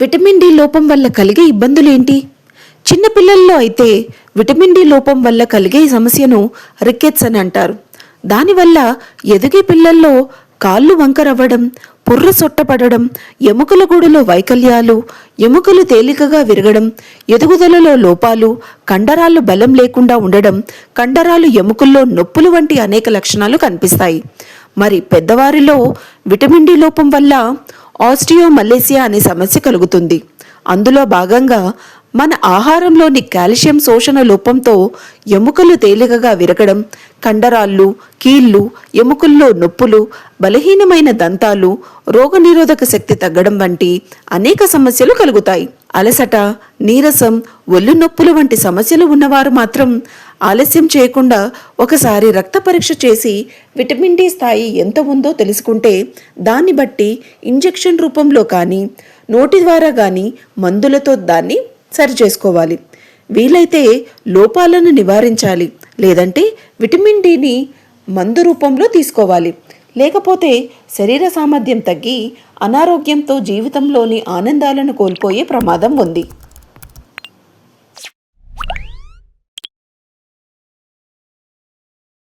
Vitamin D లోపం వల్ల కలిగే ఇబ్బందులేంటి? చిన్నపిల్లల్లో అయితే విటమిన్ డి లోపం వల్ల కలిగే సమస్యను రికెట్స్ అని అంటారు. దానివల్ల ఎదిగే పిల్లల్లో కాళ్ళు వంకరవ్వడం పుర్ర సొట్టపడడం ఎముకల గూడులో వైకల్యాలు ఎముకలు తేలికగా విరగడం ఎదుగుదలలో లోపాలు కండరాలు బలం లేకుండా ఉండడం కండరాలు ఎముకల్లో నొప్పులు వంటి అనేక లక్షణాలు కనిపిస్తాయి. మరి పెద్దవారిలో విటమిన్ డి లోపం వల్ల ఆస్టియోమలేసియా అనే సమస్య కలుగుతుంది. అందులో భాగంగా మన ఆహారంలోని కాల్షియం శోషణ లోపంతో ఎముకలు తేలికగా విరగడం కండరాళ్ళు కీళ్ళు ఎముకల్లో నొప్పులు బలహీనమైన దంతాలు రోగనిరోధక శక్తి తగ్గడం వంటి అనేక సమస్యలు కలుగుతాయి. అలసట నీరసం ఒళ్ళు నొప్పులు వంటి సమస్యలు ఉన్నవారు మాత్రం ఆలస్యం చేయకుండా ఒకసారి రక్త పరీక్ష చేసి విటమిన్ డి స్థాయి ఎంత ఉందో తెలుసుకుంటే దాన్ని బట్టి ఇంజెక్షన్ రూపంలో కానీ నోటి ద్వారా కానీ మందులతో దాన్ని సరి చేసుకోవాలి వీలైతే లోపాలను నివారించాలి. లేదంటే విటమిన్ డిని మందు రూపంలో తీసుకోవాలి. లేకపోతే శరీర సామర్థ్యం తగ్గి అనారోగ్యంతో జీవితంలోని ఆనందాలను కోల్పోయే ప్రమాదం ఉంది.